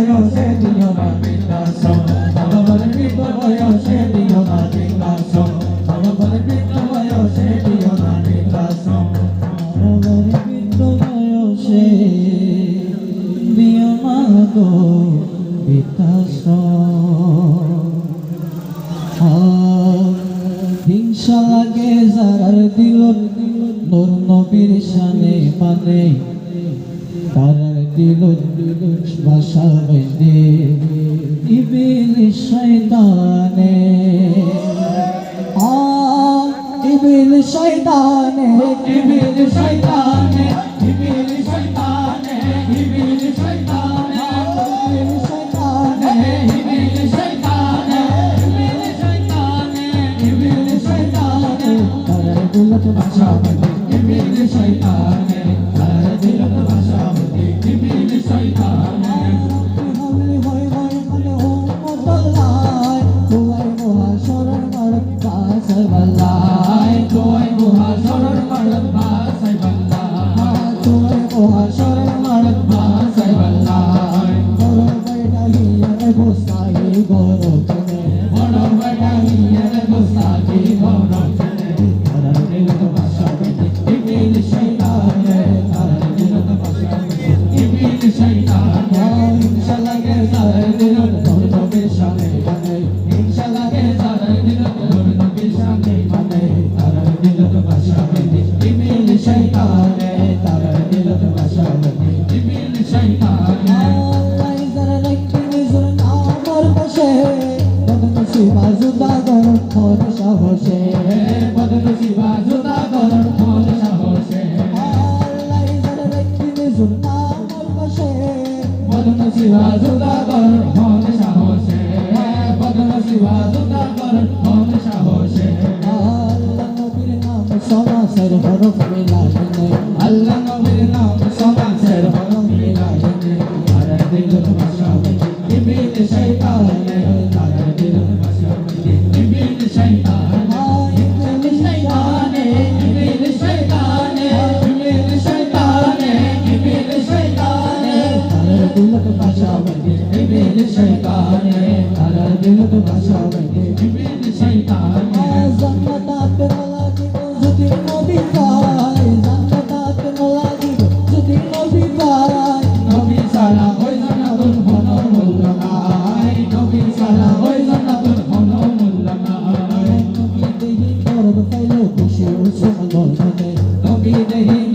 안녕하세요. জানে about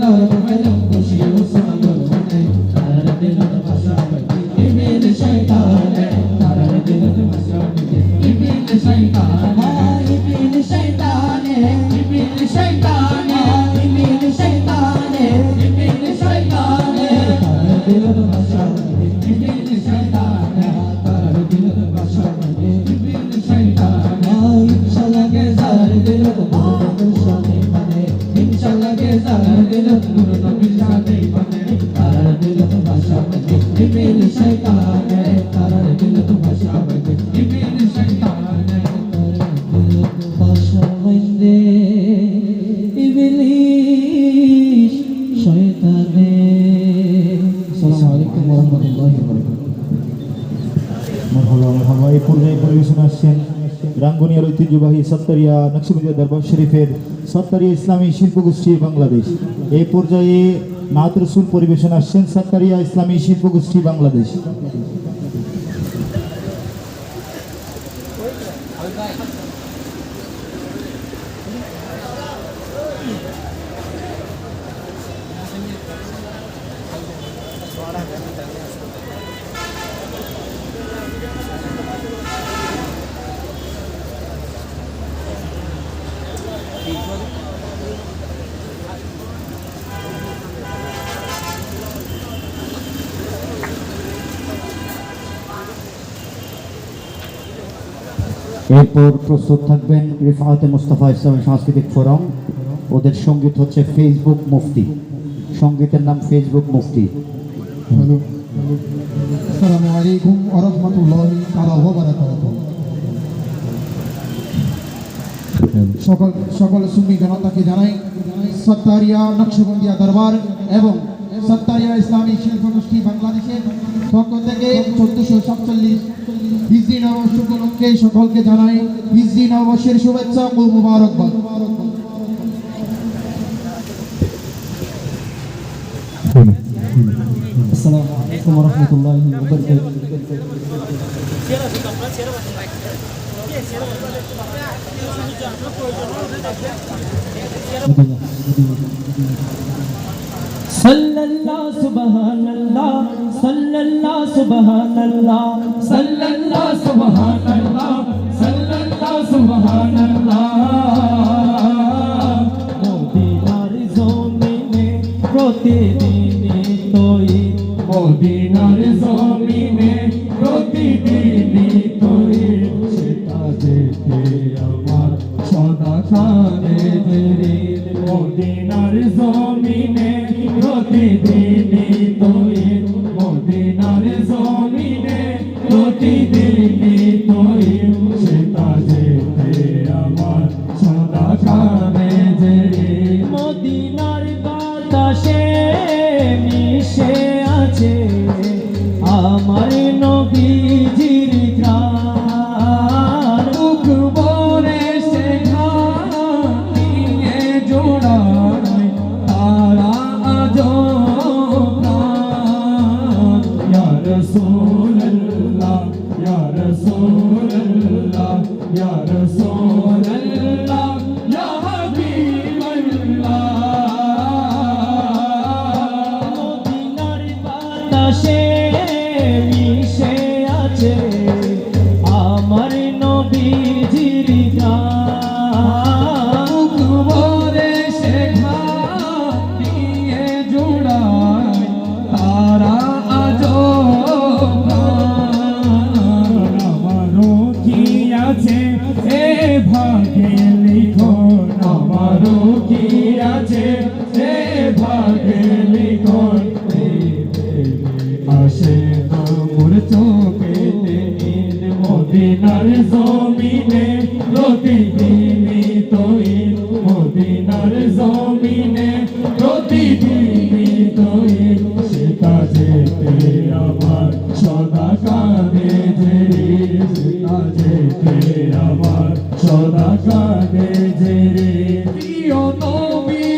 Não, não vai não. এই পর্যায়ে পরিবেশন আসছেন রাঙ্গুনিয়ার ঐতিহ্যবাহী সত্তারিয়া নকশিবন্দিয়া দরবার শরীফের সত্তারিয়া ইসলামী শিল্পগোষ্ঠী বাংলাদেশ এই পর্যায়ে নাত পরিবেশন আসছেন সত্তারিয়া ইসলামী শিল্পগোষ্ঠী বাংলাদেশ। এরপর প্রস্তুত থাকবেন রিফাহাতে মুস্তাফা ইসলামী সাংস্কৃতিক ফোরাম। ওদের সংগীত হচ্ছে ফেসবুক মুফতি। সঙ্গীতের নাম ফেসবুক মুফতি। আসসালামু আলাইকুম আরহামতুল্লাহি সকল সকল সুন্নি জনতাকে জানাই সত্তারিয়া নকশবন্দিয়া দরবার এবং সত্তারিয়া ইসলামী শিল্প গোষ্ঠী বাংলাদেশের পক্ষ থেকে চোদ্দশো সাতচল্লিশ হিজরি নববর্ষ উপলক্ষে সকলকে জানাই হিজরি নববর্ষের শুভেচ্ছা ও মুবারকবাদ। sallallahu subhanallah sallallahu subhanallah sallallahu subhanallah sallallahu subhanallah modinar zomine protidine toy modinar zomine protidine toy seta dete amar sada khane tere modinar zomine Baby Resulallah Ya Resulallah Ya Resulallah সদা কাটে যে রে প্রিয় নবী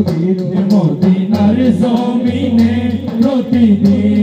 নবীর মদিনার জমিনে প্রতিদিন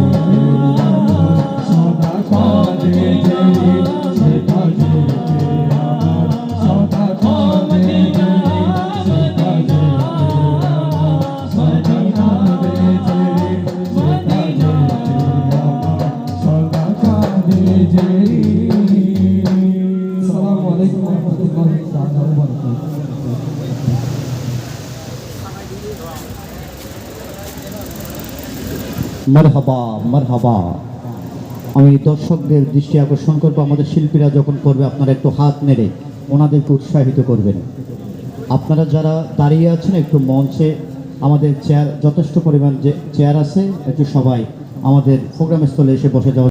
সদা মারহাবা মারহাবা। আমি দর্শকদের দৃষ্টি আকর্ষণ করব, আমাদের শিল্পীরা যখন করবে আপনারা একটু হাত নেড়ে ওনাদেরকে উৎসাহিত করবেন। আপনারা যারা দাঁড়িয়ে আছেন, একটু মঞ্চে, আমাদের চেয়ার যথেষ্ট পরিমাণ যে চেয়ার আছে, একটু সবাই আমাদের প্রোগ্রাম স্থলে এসে বসে যাওয়া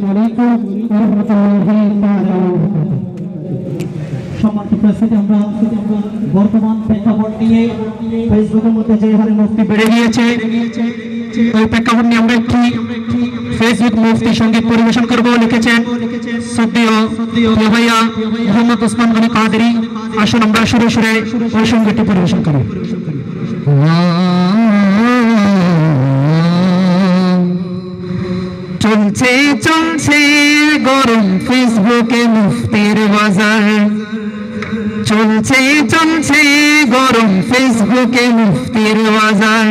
সম্মানিত বর্তমান প্রেক্ষাপট নিয়ে ফেসবুকের মধ্যে যে হারে মুফতি বেড়ে গিয়েছে ওই প্রেক্ষাপট নিয়ে আমরা একটি ফেসবুক মুফতি সংগীত পরিবেশন করব, লিখেছেন ভাইয়া মোহাম্মদ ওসমান গনি কাদেরি। আসুন আমরা সুরে সুরে ওই সঙ্গীতটি পরিবেশন করি। চলছে চলছে গরম ফেসবুকে মুফতির বাজার। চলছে চলছে গরম ফেসবুকে মুফতির বাজার।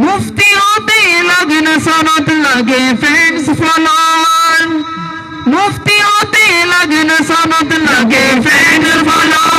মুফতি হতে লাগে না সনদ লাগে ফ্রেন্ডস ফলোয়ার মুফতি হতে লাগে না সনদ লাগে ফ্রেন্ডস ফলোয়ার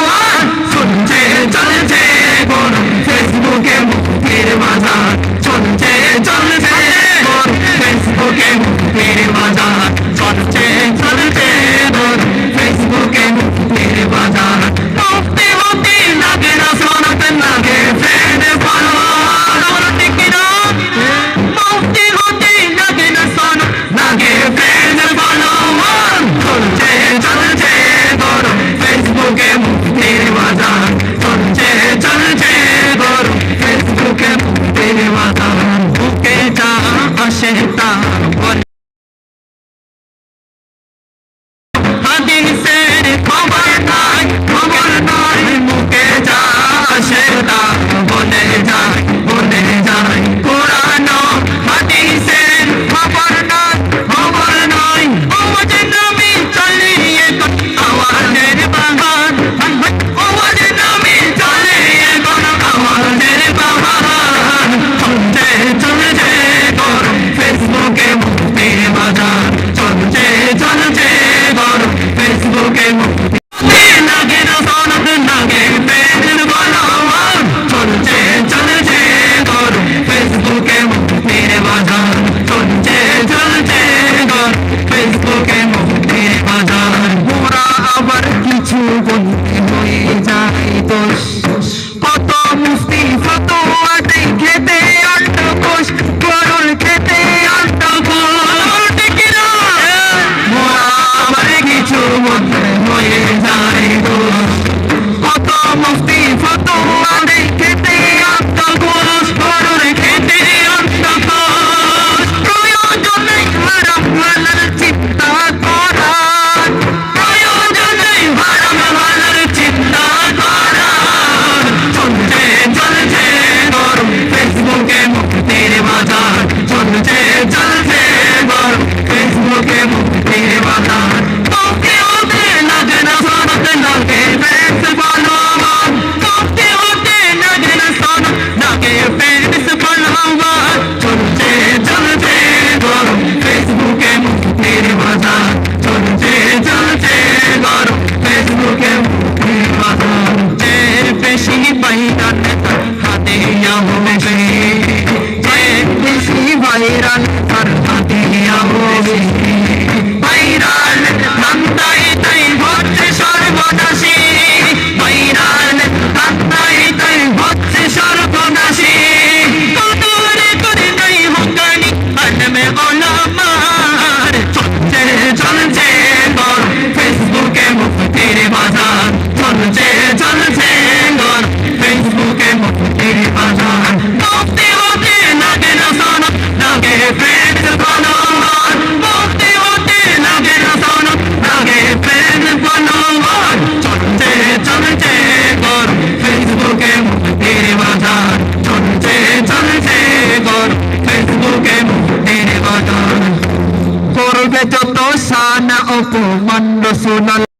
sunan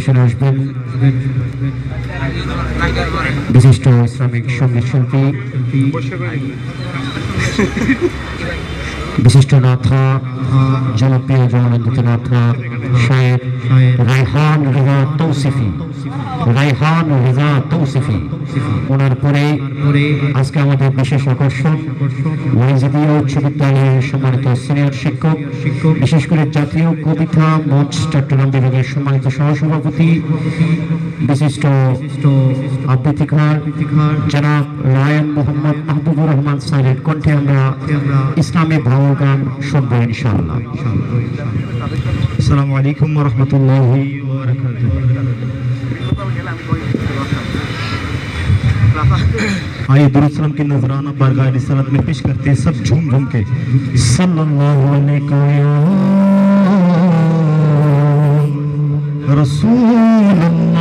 পরিবেশনে আসবেন বিশিষ্ট ইসলামিক সংগীত শিল্পী, বিশিষ্ট নাথা, জনপ্রিয় জনানন্দিত নাথা শায়ের রাইহান রিজা তৌসিফি। রাইহান রিজা তৌসিফি ওনার পরে আজকে আমাদের বিশেষ আকর্ষণ ওয়াইজিদিয়া উচ্চ বিদ্যালয়ের সম্মানিত সিনিয়র শিক্ষক, বিশেষ করে জাতীয় কবিতা, মঞ্চ, চট্টগ্রাম বিভাগের সম্মানিত সহসভাপতি, বিশিষ্ট আবৃত্তিকার জনাব রায়ন মোহাম্মদ মাহবুবুর রহমান স্যারের কণ্ঠে আমরা ইসলামী ভাও গান শুনব ইনশাআল্লাহ। আসসালামু আলাইকুম রহমতুল্লাহি आइए दुरुस्लम की नजराना बारगाह रिसालत में पेश करते हैं सब झूम झूम के। सल्लल्लाहु अलैहि रसूल